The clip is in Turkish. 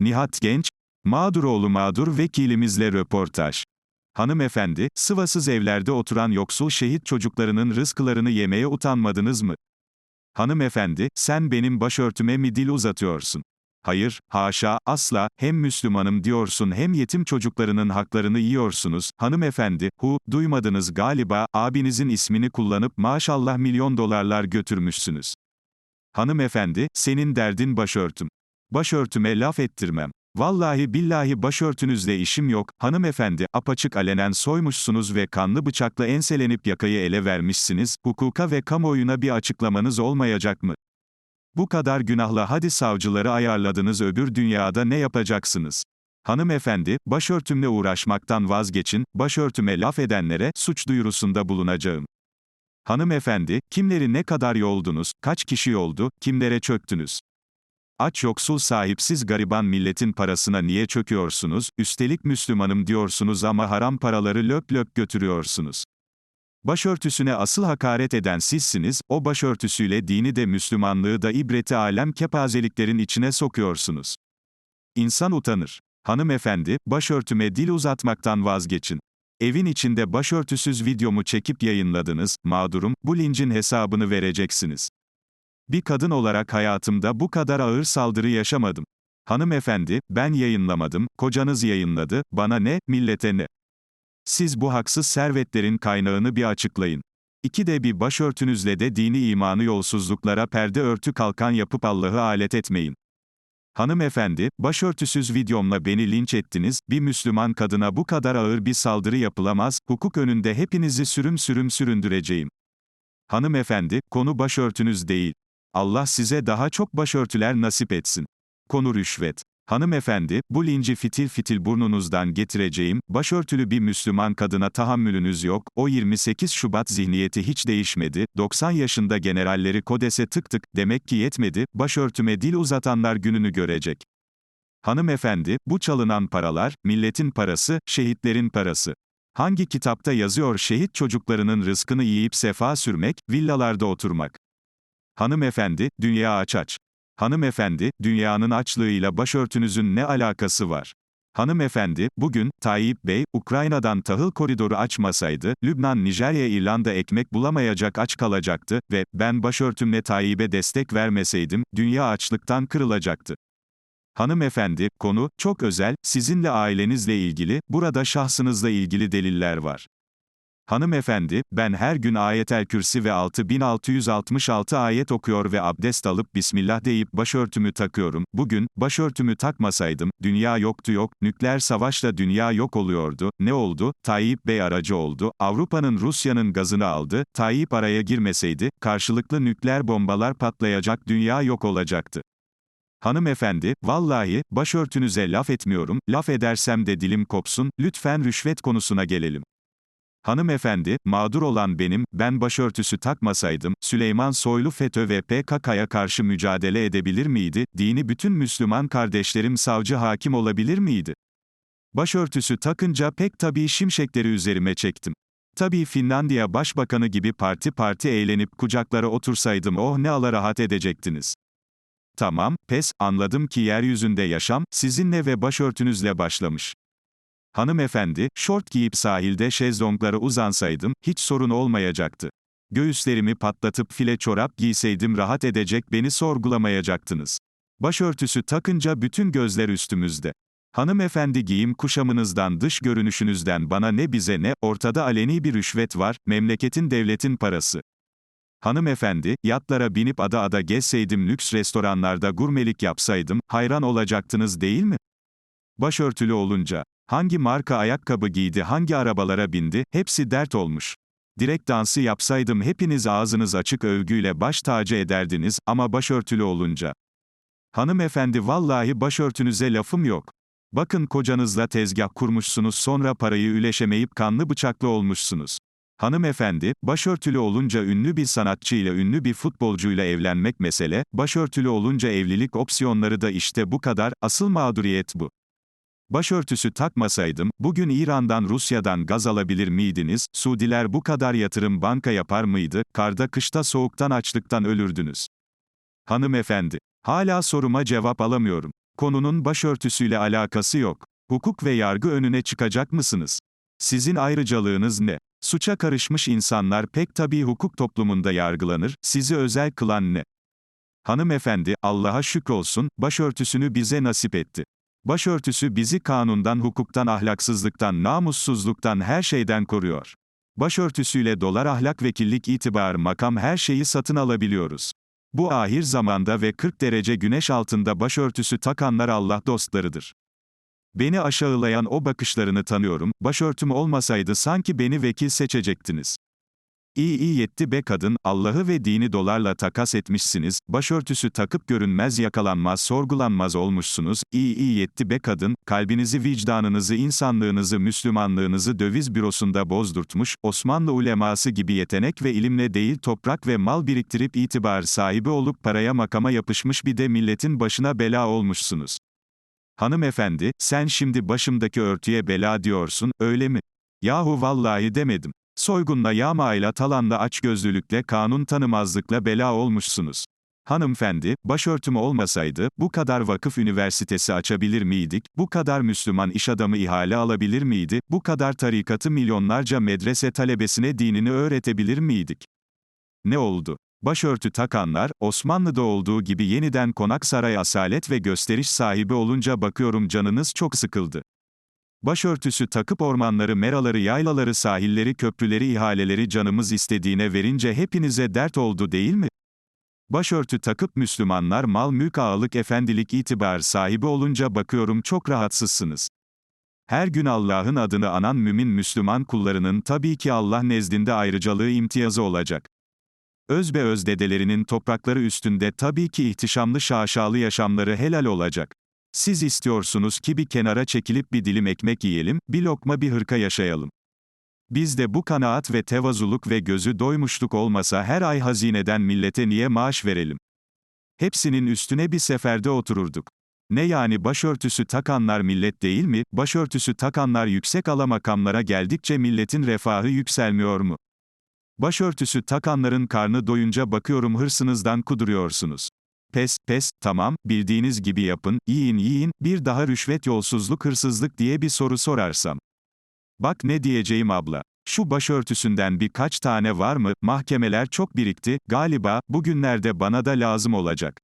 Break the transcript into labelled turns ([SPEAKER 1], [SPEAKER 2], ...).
[SPEAKER 1] Nihat Genç, Mağduroğlu mağdur vekilimizle röportaj. Hanımefendi, sıvasız evlerde oturan yoksul şehit çocuklarının rızklarını yemeye utanmadınız mı? Hanımefendi, sen benim başörtüme mi dil uzatıyorsun? Hayır, haşa, asla, hem Müslümanım diyorsun hem yetim çocuklarının haklarını yiyorsunuz. Hanımefendi, hu, duymadınız galiba, abinizin ismini kullanıp maşallah milyon dolarlar götürmüşsünüz. Hanımefendi, senin derdin başörtüm. Başörtüme laf ettirmem. Vallahi billahi başörtünüzle işim yok, hanımefendi, apaçık alenen soymuşsunuz ve kanlı bıçakla enselenip yakayı ele vermişsiniz, hukuka ve kamuoyuna bir açıklamanız olmayacak mı? Bu kadar günahla hadi savcıları ayarladınız öbür dünyada ne yapacaksınız? Hanımefendi, başörtümle uğraşmaktan vazgeçin, başörtüme laf edenlere suç duyurusunda bulunacağım. Hanımefendi, kimleri ne kadar yoldunuz, kaç kişi yoldu, kimlere çöktünüz? Aç yoksul sahipsiz gariban milletin parasına niye çöküyorsunuz, üstelik Müslümanım diyorsunuz ama haram paraları löp löp götürüyorsunuz. Başörtüsüne asıl hakaret eden sizsiniz, o başörtüsüyle dini de Müslümanlığı da ibreti alem kepazeliklerin içine sokuyorsunuz. İnsan utanır. Hanımefendi, başörtüme dil uzatmaktan vazgeçin. Evin içinde başörtüsüz videomu çekip yayınladınız, mağdurum, bu lincin hesabını vereceksiniz. Bir kadın olarak hayatımda bu kadar ağır saldırı yaşamadım. Hanımefendi, ben yayınlamadım, kocanız yayınladı, bana ne, millete ne? Siz bu haksız servetlerin kaynağını bir açıklayın. İki de bir başörtünüzle de dini imanı yolsuzluklara perde örtü kalkan yapıp Allah'ı alet etmeyin. Hanımefendi, başörtüsüz videomla beni linç ettiniz, bir Müslüman kadına bu kadar ağır bir saldırı yapılamaz, hukuk önünde hepinizi sürüm sürüm süründüreceğim. Hanımefendi, konu başörtünüz değil. Allah size daha çok başörtüler nasip etsin. Konu rüşvet. Hanımefendi, bu linci fitil fitil burnunuzdan getireceğim, başörtülü bir Müslüman kadına tahammülünüz yok, o 28 Şubat zihniyeti hiç değişmedi, 90 yaşında generalleri kodese tık tık, demek ki yetmedi, başörtüme dil uzatanlar gününü görecek. Hanımefendi, bu çalınan paralar, milletin parası, şehitlerin parası. Hangi kitapta yazıyor şehit çocuklarının rızkını yiyip sefa sürmek, villalarda oturmak? Hanımefendi, dünya aç aç. Hanımefendi, dünyanın açlığıyla başörtünüzün ne alakası var? Hanımefendi, bugün, Tayyip Bey, Ukrayna'dan tahıl koridoru açmasaydı, Lübnan, Nijerya, İrlanda ekmek bulamayacak aç kalacaktı ve, ben başörtümle Tayyip'e destek vermeseydim, dünya açlıktan kırılacaktı. Hanımefendi, konu, çok özel, sizinle ailenizle ilgili, burada şahsınızla ilgili deliller var. Hanımefendi, ben her gün ayetel kürsi ve 6666 ayet okuyor ve abdest alıp Bismillah deyip başörtümü takıyorum. Bugün, başörtümü takmasaydım, dünya yoktu yok, nükleer savaşla dünya yok oluyordu. Ne oldu? Tayyip Bey aracı oldu, Avrupa'nın Rusya'nın gazını aldı, Tayyip araya girmeseydi, karşılıklı nükleer bombalar patlayacak dünya yok olacaktı. Hanımefendi, vallahi, başörtünüze laf etmiyorum, laf edersem de dilim kopsun, lütfen rüşvet konusuna gelelim. Hanımefendi, mağdur olan benim, ben başörtüsü takmasaydım, Süleyman Soylu FETÖ ve PKK'ya karşı mücadele edebilir miydi, dini bütün Müslüman kardeşlerim savcı hakim olabilir miydi? Başörtüsü takınca pek tabii şimşekleri üzerime çektim. Tabii Finlandiya Başbakanı gibi parti parti eğlenip kucaklara otursaydım oh ne ala rahat edecektiniz. Tamam, pes, anladım ki yeryüzünde yaşam, sizinle ve başörtünüzle başlamış. Hanımefendi, şort giyip sahilde şezlonglara uzansaydım, hiç sorun olmayacaktı. Göğüslerimi patlatıp file çorap giyseydim rahat edecek beni sorgulamayacaktınız. Başörtüsü takınca bütün gözler üstümüzde. Hanımefendi giyim kuşamınızdan dış görünüşünüzden bana ne bize ne, ortada aleni bir rüşvet var, memleketin devletin parası. Hanımefendi, yatlara binip ada ada gezseydim lüks restoranlarda gurmelik yapsaydım, hayran olacaktınız değil mi? Başörtülü olunca, hangi marka ayakkabı giydi, hangi arabalara bindi, hepsi dert olmuş. Direkt dansı yapsaydım hepiniz ağzınız açık övgüyle baş tacı ederdiniz ama başörtülü olunca. Hanımefendi vallahi başörtünüze lafım yok. Bakın kocanızla tezgah kurmuşsunuz sonra parayı üleşemeyip kanlı bıçaklı olmuşsunuz. Hanımefendi, başörtülü olunca ünlü bir sanatçıyla ünlü bir futbolcuyla evlenmek mesele, başörtülü olunca evlilik opsiyonları da işte bu kadar, asıl mağduriyet bu. Başörtüsü takmasaydım, bugün İran'dan Rusya'dan gaz alabilir miydiniz, Suudiler bu kadar yatırım banka yapar mıydı, karda kışta soğuktan açlıktan ölürdünüz. Hanımefendi, hala soruma cevap alamıyorum. Konunun başörtüsüyle alakası yok. Hukuk ve yargı önüne çıkacak mısınız? Sizin ayrıcalığınız ne? Suça karışmış insanlar pek tabii hukuk toplumunda yargılanır, sizi özel kılan ne? Hanımefendi, Allah'a şükrolsun, başörtüsünü bize nasip etti. Başörtüsü bizi kanundan, hukuktan, ahlaksızlıktan, namussuzluktan, her şeyden koruyor. Başörtüsüyle dolar ahlak vekillik itibar makam her şeyi satın alabiliyoruz. Bu ahir zamanda ve 40 derece güneş altında başörtüsü takanlar Allah dostlarıdır. Beni aşağılayan o bakışlarını tanıyorum, başörtüm olmasaydı sanki beni vekil seçecektiniz. İyi iyi yetti be kadın, Allah'ı ve dini dolarla takas etmişsiniz, başörtüsü takıp görünmez yakalanmaz sorgulanmaz olmuşsunuz, İyi iyi yetti be kadın, kalbinizi vicdanınızı insanlığınızı Müslümanlığınızı döviz bürosunda bozdurtmuş, Osmanlı uleması gibi yetenek ve ilimle değil toprak ve mal biriktirip itibar sahibi olup paraya makama yapışmış bir de milletin başına bela olmuşsunuz. Hanımefendi, sen şimdi başımdaki örtüye bela diyorsun, öyle mi? Yahu vallahi demedim. Soygunla yağmayla talanla açgözlülükle kanun tanımazlıkla bela olmuşsunuz. Hanımefendi, başörtüm olmasaydı, bu kadar vakıf üniversitesi açabilir miydik, bu kadar Müslüman iş adamı ihale alabilir miydi, bu kadar tarikatı milyonlarca medrese talebesine dinini öğretebilir miydik? Ne oldu? Başörtü takanlar, Osmanlı'da olduğu gibi yeniden konak saray asalet ve gösteriş sahibi olunca bakıyorum canınız çok sıkıldı. Başörtüsü takıp ormanları, meraları, yaylaları, sahilleri, köprüleri, ihaleleri canımız istediğine verince hepinize dert oldu değil mi? Başörtü takıp Müslümanlar mal mülk ağalık efendilik itibar sahibi olunca bakıyorum çok rahatsızsınız. Her gün Allah'ın adını anan mümin Müslüman kullarının tabii ki Allah nezdinde ayrıcalığı imtiyazı olacak. Özbe öz dedelerinin toprakları üstünde tabii ki ihtişamlı şaşalı yaşamları helal olacak. Siz istiyorsunuz ki bir kenara çekilip bir dilim ekmek yiyelim, bir lokma bir hırka yaşayalım. Bizde bu kanaat ve tevazuluk ve gözü doymuşluk olmasa her ay hazineden millete niye maaş verelim? Hepsinin üstüne bir seferde otururduk. Ne yani başörtüsü takanlar millet değil mi, başörtüsü takanlar yüksek ala makamlara geldikçe milletin refahı yükselmiyor mu? Başörtüsü takanların karnı doyunca bakıyorum hırsınızdan kuduruyorsunuz. Pes, pes, tamam, bildiğiniz gibi yapın, yiyin yiyin, bir daha rüşvet yolsuzluk hırsızlık diye bir soru sorarsam. Bak ne diyeceğim abla. Şu başörtüsünden birkaç tane var mı, mahkemeler çok birikti, galiba, bugünlerde bana da lazım olacak.